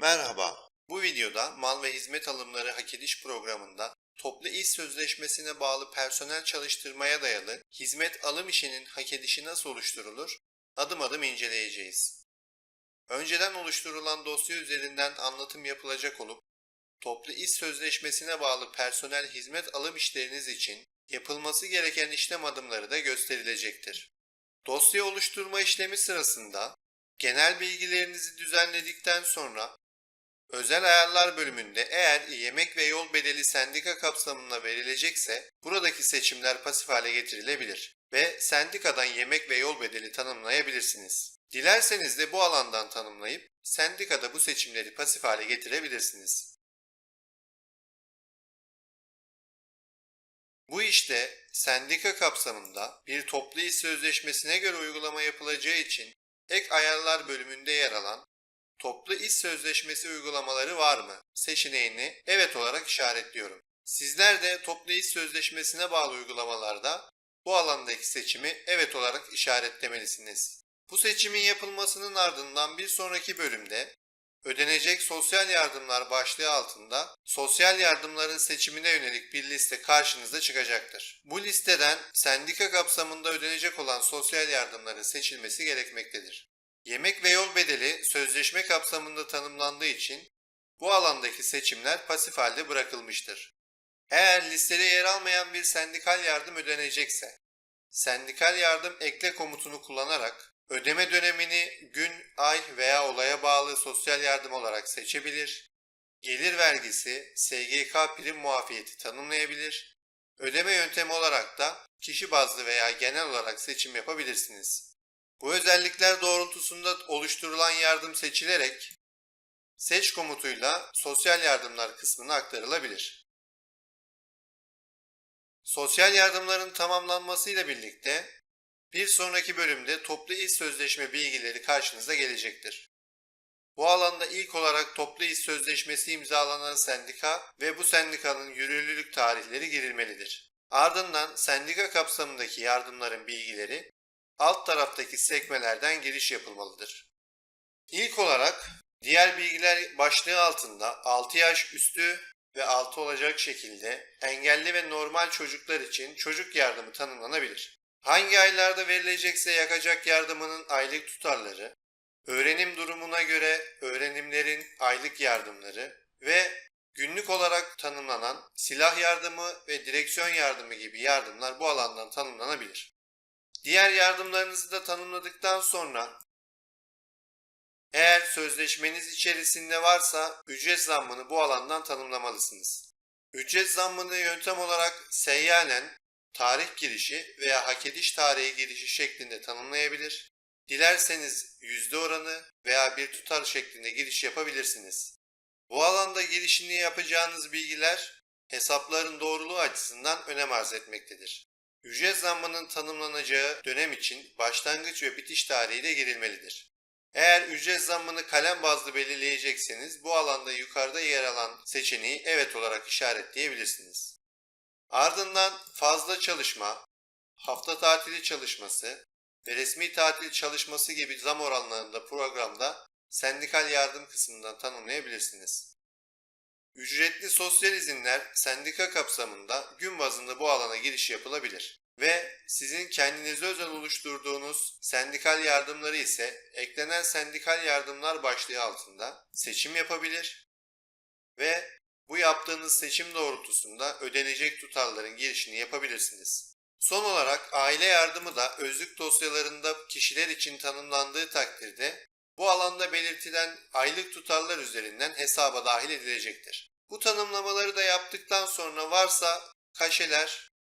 Merhaba. Bu videoda mal ve hizmet alımları hak ediş programında toplu iş sözleşmesine bağlı personel çalıştırmaya dayalı hizmet alım işinin hak edişi nasıl oluşturulur? Adım adım inceleyeceğiz. Önceden oluşturulan dosya üzerinden anlatım yapılacak olup toplu iş sözleşmesine bağlı personel hizmet alım işleriniz için yapılması gereken işlem adımları da gösterilecektir. Dosya oluşturma işlemi sırasında genel bilgilerinizi düzenledikten sonra Özel ayarlar bölümünde eğer yemek ve yol bedeli sendika kapsamına verilecekse buradaki seçimler pasif hale getirilebilir ve sendikadan yemek ve yol bedeli tanımlayabilirsiniz. Dilerseniz de bu alandan tanımlayıp sendikada bu seçimleri pasif hale getirebilirsiniz. Bu işte sendika kapsamında bir toplu iş sözleşmesine göre uygulama yapılacağı için ek ayarlar bölümünde yer alan Toplu iş sözleşmesi uygulamaları var mı? Seçeneğini evet olarak işaretliyorum. Sizler de toplu iş sözleşmesine bağlı uygulamalarda bu alandaki seçimi evet olarak işaretlemelisiniz. Bu seçimin yapılmasının ardından bir sonraki bölümde ödenecek sosyal yardımlar başlığı altında sosyal yardımların seçimine yönelik bir liste karşınıza çıkacaktır. Bu listeden sendika kapsamında ödenecek olan sosyal yardımların seçilmesi gerekmektedir. Yemek ve yol bedeli sözleşme kapsamında tanımlandığı için bu alandaki seçimler pasif halde bırakılmıştır. Eğer listede yer almayan bir sendikal yardım ödenecekse, sendikal yardım ekle komutunu kullanarak ödeme dönemini gün, ay veya olaya bağlı sosyal yardım olarak seçebilir, gelir vergisi, SGK prim muafiyeti tanımlayabilir, ödeme yöntemi olarak da kişi bazlı veya genel olarak seçim yapabilirsiniz. Bu özellikler doğrultusunda oluşturulan yardım seçilerek seç komutuyla sosyal yardımlar kısmına aktarılabilir. Sosyal yardımların tamamlanmasıyla birlikte bir sonraki bölümde toplu iş sözleşme bilgileri karşınıza gelecektir. Bu alanda ilk olarak toplu iş sözleşmesi imzalanan sendika ve bu sendikanın yürürlülük tarihleri girilmelidir. Ardından sendika kapsamındaki yardımların bilgileri alt taraftaki sekmelerden giriş yapılmalıdır. İlk olarak diğer bilgiler başlığı altında 6 yaş üstü ve altı olacak şekilde engelli ve normal çocuklar için çocuk yardımı tanımlanabilir. Hangi aylarda verilecekse yakacak yardımının aylık tutarları, öğrenim durumuna göre öğrenimlerin aylık yardımları ve günlük olarak tanımlanan silah yardımı ve direksiyon yardımı gibi yardımlar bu alandan tanımlanabilir. Diğer yardımlarınızı da tanımladıktan sonra eğer sözleşmeniz içerisinde varsa ücret zammını bu alandan tanımlamalısınız. Ücret zammını yöntem olarak seyyanen, tarih girişi veya hak ediş tarihi girişi şeklinde tanımlayabilir. Dilerseniz yüzde oranı veya bir tutar şeklinde giriş yapabilirsiniz. Bu alanda girişini yapacağınız bilgiler hesapların doğruluğu açısından önem arz etmektedir. Ücret zammının tanımlanacağı dönem için başlangıç ve bitiş tarihi de girilmelidir. Eğer ücret zammını kalem bazlı belirleyecekseniz bu alanda yukarıda yer alan seçeneği evet olarak işaretleyebilirsiniz. Ardından fazla çalışma, hafta tatili çalışması ve resmi tatil çalışması gibi zam oranlarını da programda sendikal yardım kısmından tanımlayabilirsiniz. Ücretli sosyal izinler sendika kapsamında gün bazında bu alana giriş yapılabilir ve sizin kendinize özel oluşturduğunuz sendikal yardımları ise eklenen sendikal yardımlar başlığı altında seçim yapabilir ve bu yaptığınız seçim doğrultusunda ödenecek tutarların girişini yapabilirsiniz. Son olarak aile yardımı da özlük dosyalarında kişiler için tanımlandığı takdirde bu alanda belirtilen aylık tutarlar üzerinden hesaba dahil edilecektir. Bu tanımlamaları da yaptıktan sonra varsa kaşeler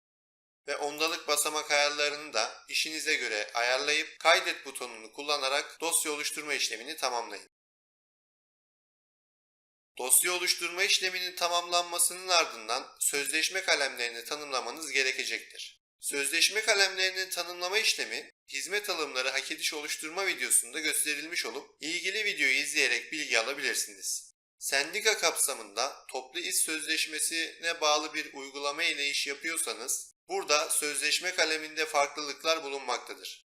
ve ondalık basamak ayarlarını da işinize göre ayarlayıp kaydet butonunu kullanarak dosya oluşturma işlemini tamamlayın. Dosya oluşturma işleminin tamamlanmasının ardından sözleşme kalemlerini tanımlamanız gerekecektir. Sözleşme kalemlerinin tanımlama işlemi hizmet alımları hak ediş oluşturma videosunda gösterilmiş olup ilgili videoyu izleyerek bilgi alabilirsiniz. Sendika kapsamında toplu iş sözleşmesine bağlı bir uygulama ile iş yapıyorsanız burada sözleşme kaleminde farklılıklar bulunmaktadır.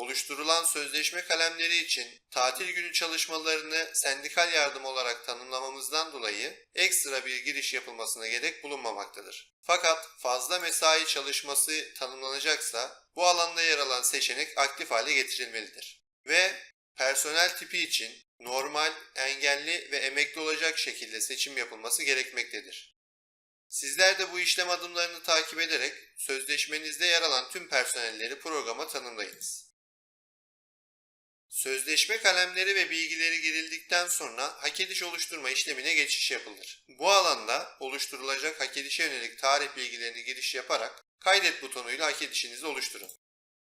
Oluşturulan sözleşme kalemleri için tatil günü çalışmalarını sendikal yardım olarak tanımlamamızdan dolayı ekstra bir giriş yapılmasına gerek bulunmamaktadır. Fakat fazla mesai çalışması tanımlanacaksa bu alanda yer alan seçenek aktif hale getirilmelidir. Ve personel tipi için normal, engelli ve emekli olacak şekilde seçim yapılması gerekmektedir. Sizler de bu işlem adımlarını takip ederek sözleşmenizde yer alan tüm personelleri programa tanımlayınız. Sözleşme kalemleri ve bilgileri girildikten sonra hak ediş oluşturma işlemine geçiş yapılır. Bu alanda oluşturulacak hak edişe yönelik tarih bilgilerini giriş yaparak kaydet butonuyla hak edişinizi oluşturun.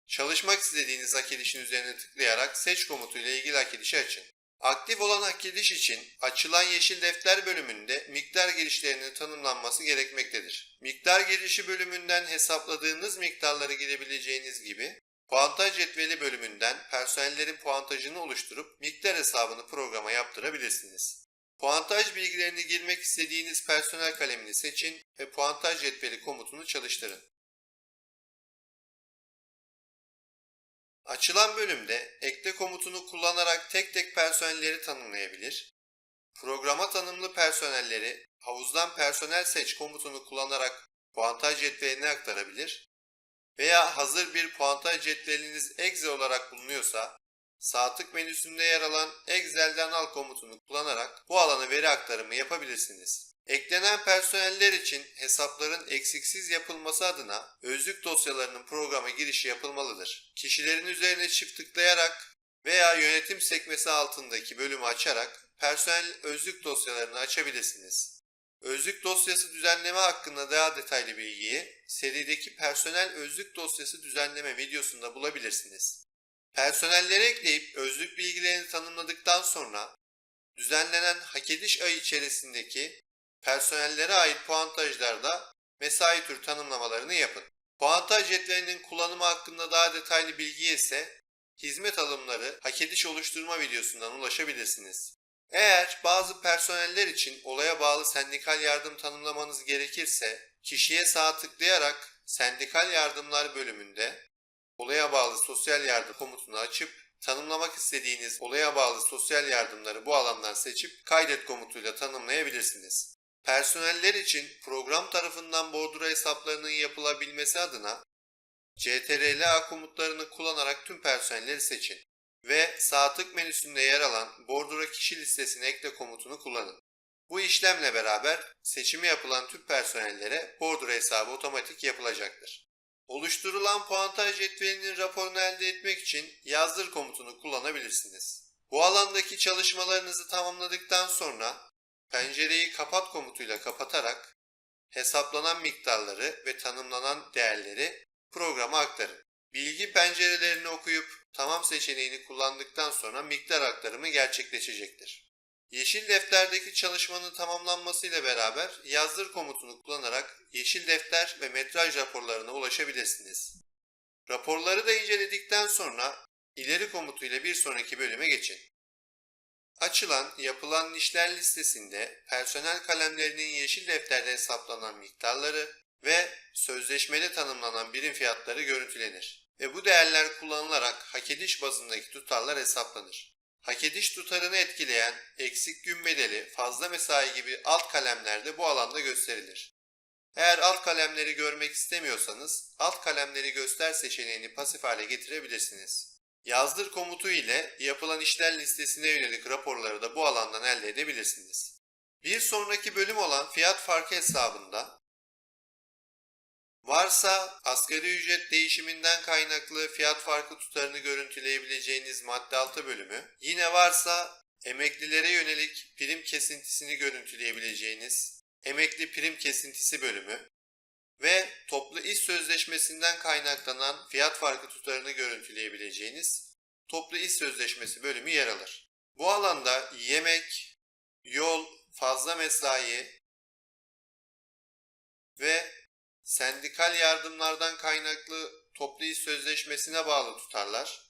Çalışmak istediğiniz hak edişin üzerine tıklayarak seç komutuyla ilgili hak edişi açın. Aktif olan hak ediş için açılan yeşil defter bölümünde miktar girişlerinin tanımlanması gerekmektedir. Miktar girişi bölümünden hesapladığınız miktarları girebileceğiniz gibi puantaj cetveli bölümünden personellerin puantajını oluşturup miktar hesabını programa yaptırabilirsiniz. Puantaj bilgilerini girmek istediğiniz personel kalemini seçin ve puantaj cetveli komutunu çalıştırın. Açılan bölümde ekle komutunu kullanarak tek tek personelleri tanımlayabilir, programa tanımlı personelleri havuzdan personel seç komutunu kullanarak puantaj cetveline aktarabilir veya hazır bir puantaj cetveliniz Excel olarak bulunuyorsa sağ menüsünde yer alan Excel'den al komutunu kullanarak bu alana veri aktarımı yapabilirsiniz. Eklenen personeller için hesapların eksiksiz yapılması adına özlük dosyalarının programa girişi yapılmalıdır. Kişilerin üzerine çift tıklayarak veya yönetim sekmesi altındaki bölümü açarak personel özlük dosyalarını açabilirsiniz. Özlük dosyası düzenleme hakkında daha detaylı bilgiyi serideki personel özlük dosyası düzenleme videosunda bulabilirsiniz. Personelleri ekleyip özlük bilgilerini tanımladıktan sonra düzenlenen hak ediş ayı içerisindeki personellere ait puantajlarda mesai tür tanımlamalarını yapın. Puantaj cetvelinin kullanımı hakkında daha detaylı bilgiye ise hizmet alımları hak ediş oluşturma videosundan ulaşabilirsiniz. Eğer bazı personeller için olaya bağlı sendikal yardım tanımlamanız gerekirse kişiye sağ tıklayarak sendikal yardımlar bölümünde olaya bağlı sosyal yardım komutunu açıp tanımlamak istediğiniz olaya bağlı sosyal yardımları bu alandan seçip kaydet komutuyla tanımlayabilirsiniz. Personeller için program tarafından bordura hesaplarının yapılabilmesi adına CTRL-A komutlarını kullanarak tüm personelleri seçin ve sağ tık menüsünde yer alan bordura kişi listesine ekle komutunu kullanın. Bu işlemle beraber seçimi yapılan tüm personellere bordura hesabı otomatik yapılacaktır. Oluşturulan puantaj cetvelinin raporunu elde etmek için yazdır komutunu kullanabilirsiniz. Bu alandaki çalışmalarınızı tamamladıktan sonra pencereyi kapat komutuyla kapatarak hesaplanan miktarları ve tanımlanan değerleri programa aktarın. Bilgi pencerelerini okuyup tamam seçeneğini kullandıktan sonra miktar aktarımı gerçekleşecektir. Yeşil defterdeki çalışmanın tamamlanmasıyla beraber yazdır komutunu kullanarak yeşil defter ve metraj raporlarına ulaşabilirsiniz. Raporları da inceledikten sonra ileri komutuyla bir sonraki bölüme geçin. Açılan yapılan işler listesinde personel kalemlerinin yeşil defterde hesaplanan miktarları ve sözleşmede tanımlanan birim fiyatları görüntülenir ve bu değerler kullanılarak hak ediş bazındaki tutarlar hesaplanır. Hak ediş tutarını etkileyen eksik gün bedeli, fazla mesai gibi alt kalemler de bu alanda gösterilir. Eğer alt kalemleri görmek istemiyorsanız alt kalemleri göster seçeneğini pasif hale getirebilirsiniz. Yazdır komutu ile yapılan işler listesine yönelik raporları da bu alandan elde edebilirsiniz. Bir sonraki bölüm olan fiyat farkı hesabında Varsa asgari ücret değişiminden kaynaklı fiyat farkı tutarını görüntüleyebileceğiniz madde 6 bölümü, yine varsa emeklilere yönelik prim kesintisini görüntüleyebileceğiniz emekli prim kesintisi bölümü ve toplu iş sözleşmesinden kaynaklanan fiyat farkı tutarını görüntüleyebileceğiniz toplu iş sözleşmesi bölümü yer alır. Bu alanda yemek, yol, fazla mesai ve sendikal yardımlardan kaynaklı toplu iş sözleşmesine bağlı tutarlar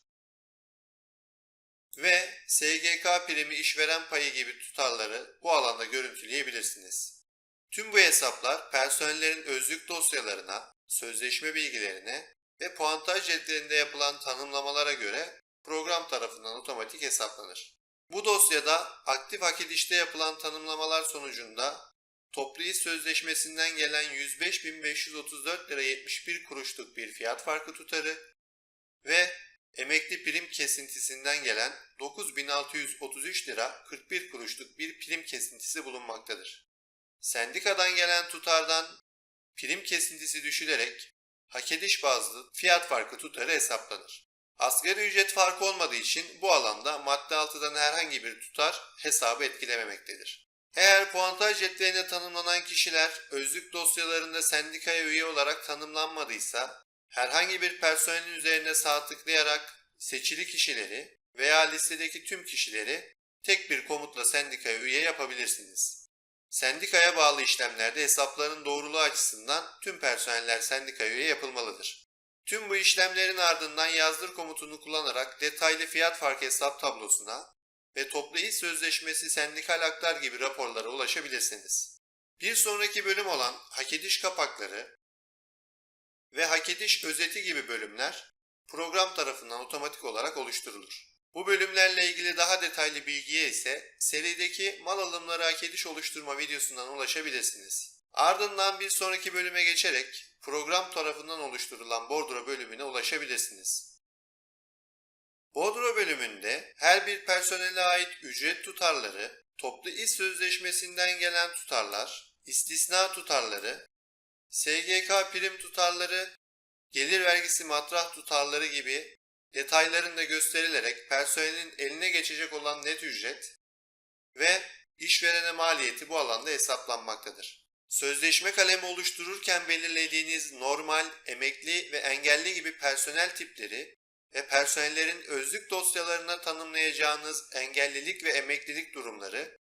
ve SGK primi işveren payı gibi tutarları bu alanda görüntüleyebilirsiniz. Tüm bu hesaplar personellerin özlük dosyalarına, sözleşme bilgilerine ve puantaj cetvelinde yapılan tanımlamalara göre program tarafından otomatik hesaplanır. Bu dosyada aktif hak edişte yapılan tanımlamalar sonucunda toplu sözleşmesinden gelen 105.534 lira 71 kuruşluk bir fiyat farkı tutarı ve emekli prim kesintisinden gelen 9633 lira 41 kuruşluk bir prim kesintisi bulunmaktadır. Sendikadan gelen tutardan prim kesintisi düşülerek hak ediş bazlı fiyat farkı tutarı hesaplanır. Asgari ücret farkı olmadığı için bu alanda madde 6'dan herhangi bir tutar hesabı etkilememektedir. Eğer puantaj cetveline tanımlanan kişiler özlük dosyalarında sendikaya üye olarak tanımlanmadıysa herhangi bir personelin üzerine sağ tıklayarak seçili kişileri veya listedeki tüm kişileri tek bir komutla sendikaya üye yapabilirsiniz. Sendikaya bağlı işlemlerde hesapların doğruluğu açısından tüm personeller sendikaya üye yapılmalıdır. Tüm bu işlemlerin ardından yazdır komutunu kullanarak detaylı fiyat farkı hesap tablosuna ve toplu iş sözleşmesi sendikal haklar gibi raporlara ulaşabilirsiniz. Bir sonraki bölüm olan hak ediş kapakları ve hak ediş özeti gibi bölümler program tarafından otomatik olarak oluşturulur. Bu bölümlerle ilgili daha detaylı bilgiye ise serideki mal alımları hak ediş oluşturma videosundan ulaşabilirsiniz. Ardından bir sonraki bölüme geçerek program tarafından oluşturulan bordro bölümüne ulaşabilirsiniz. Bordro bölümünde her bir personele ait ücret tutarları, toplu iş sözleşmesinden gelen tutarlar, istisna tutarları, SGK prim tutarları, gelir vergisi matrah tutarları gibi detayların da gösterilerek personelin eline geçecek olan net ücret ve işverene maliyeti bu alanda hesaplanmaktadır. Sözleşme kalemi oluştururken belirlediğiniz normal, emekli ve engelli gibi personel tipleri ve personellerin özlük dosyalarına tanımlayacağınız engellilik ve emeklilik durumları,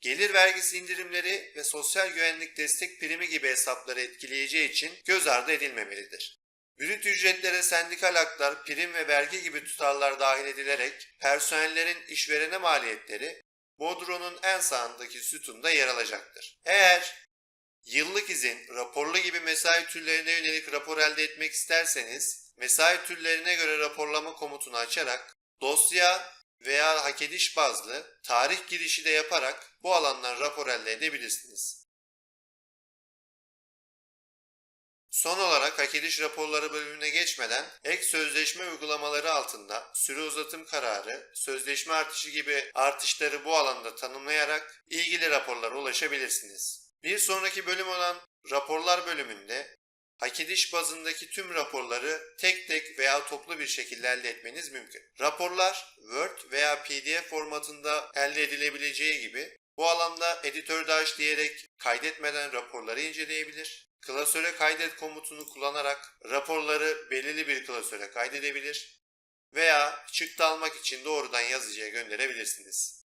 gelir vergisi indirimleri ve sosyal güvenlik destek primi gibi hesapları etkileyeceği için göz ardı edilmemelidir. Brüt ücretlere sendikal haklar, prim ve vergi gibi tutarlar dahil edilerek personellerin işverene maliyetleri Bodro'nun en sağındaki sütunda yer alacaktır. Eğer yıllık izin, raporlu gibi mesai türlerine yönelik rapor elde etmek isterseniz mesai türlerine göre raporlama komutunu açarak dosya veya hak ediş bazlı tarih girişi de yaparak bu alandan rapor elde edebilirsiniz. Son olarak hak ediş raporları bölümüne geçmeden ek sözleşme uygulamaları altında süre uzatım kararı, sözleşme artışı gibi artışları bu alanda tanımlayarak ilgili raporlara ulaşabilirsiniz. Bir sonraki bölüm olan raporlar bölümünde hak ediş bazındaki tüm raporları tek tek veya toplu bir şekilde elde etmeniz mümkün. Raporlar Word veya PDF formatında elde edilebileceği gibi bu alanda editör daş diyerek kaydetmeden raporları inceleyebilir. Klasöre kaydet komutunu kullanarak raporları belirli bir klasöre kaydedebilir veya çıktı almak için doğrudan yazıcıya gönderebilirsiniz.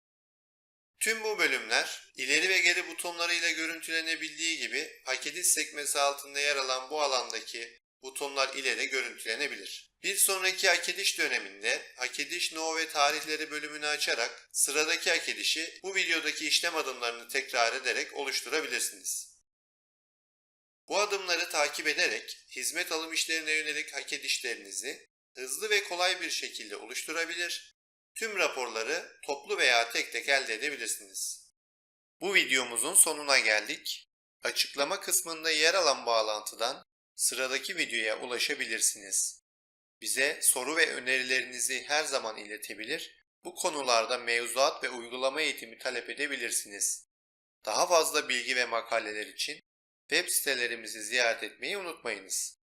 Tüm bu bölümler ileri ve geri butonlarıyla görüntülenebildiği gibi hak ediş sekmesi altında yer alan bu alandaki butonlar ile de görüntülenebilir. Bir sonraki hak ediş döneminde hak ediş no ve tarihleri bölümünü açarak sıradaki hak edişi bu videodaki işlem adımlarını tekrar ederek oluşturabilirsiniz. Bu adımları takip ederek hizmet alım işlerine yönelik hak edişlerinizi hızlı ve kolay bir şekilde oluşturabilir, tüm raporları toplu veya tek tek elde edebilirsiniz. Bu videomuzun sonuna geldik. Açıklama kısmında yer alan bağlantıdan sıradaki videoya ulaşabilirsiniz. Bize soru ve önerilerinizi her zaman iletebilir, bu konularda mevzuat ve uygulama eğitimi talep edebilirsiniz. Daha fazla bilgi ve makaleler için web sitelerimizi ziyaret etmeyi unutmayınız.